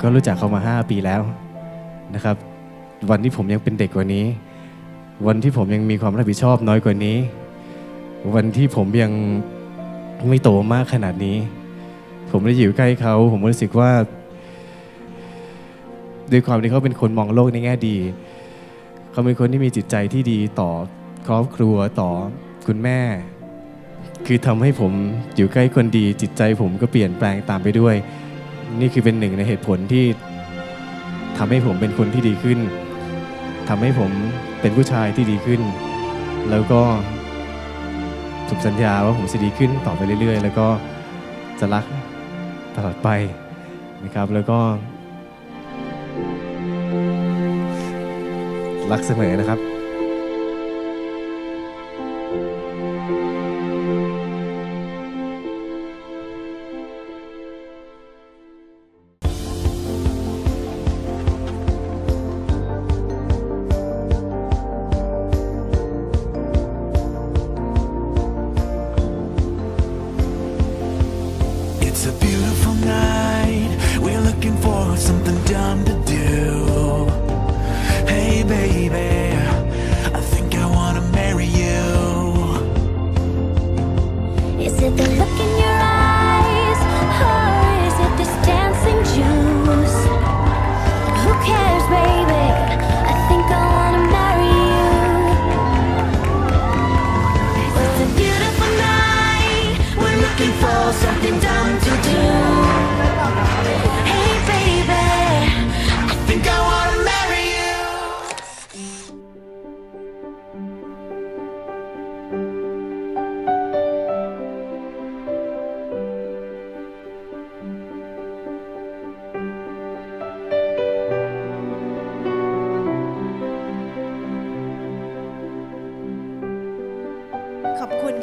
ก็รู้จักเขามา 5 ปีแล้วนะครับ วันที่ผมยังเป็นเด็กกว่านี้ วันที่ผมยังมีความรับผิดชอบน้อยกว่านี้ วันที่ผมยังไม่โตมากขนาดนี้ ผมได้อยู่ใกล้เขา ผมรู้สึกว่าด้วยความที่เขาเป็นคนมองโลกในแง่ดี เขาเป็นคนที่มีจิตใจที่ดีต่อครอบครัวต่อคุณแม่ คือทำให้ผมอยู่ใกล้คนดีจิตใจผมก็เปลี่ยนแปลงตามไปด้วย นี่คือเป็นหนึ่งในเหตุผลที่ทำให้ผมเป็นคนที่ดีขึ้นทำให้ผมเป็นผู้ชายที่ดีขึ้น แล้วก็ผมสัญญาว่าผมจะดีขึ้นต่อไปเรื่อย ๆ แล้วก็จะรักตลอดไปนะครับ แล้วก็ รักเสมอนะครับ something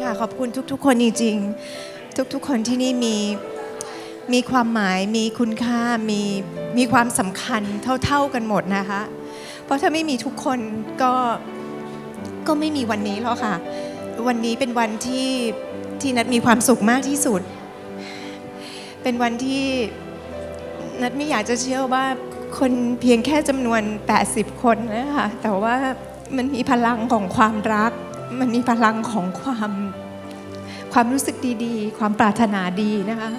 ค่ะ ขอบคุณทุกๆ คนจริงๆ ทุกๆ คนที่นี่มีมีความหมายมีคุณค่ามีมีความสำคัญเท่า ๆกันหมดนะคะ เพราะถ้าไม่มีทุกคนก็ก็ไม่มีวันนี้หรอกค่ะ วันนี้เป็นวันที่ที่นัดมีความสุขมากที่สุด เป็นวันที่นัดไม่อยากจะเชื่อว่าคนเพียงแค่จำนวน 80 คนนะคะแต่ว่ามันมีพลังของความรัก มันมีพลังของความความรู้สึกดีๆ ความปรารถนาดีนะคะ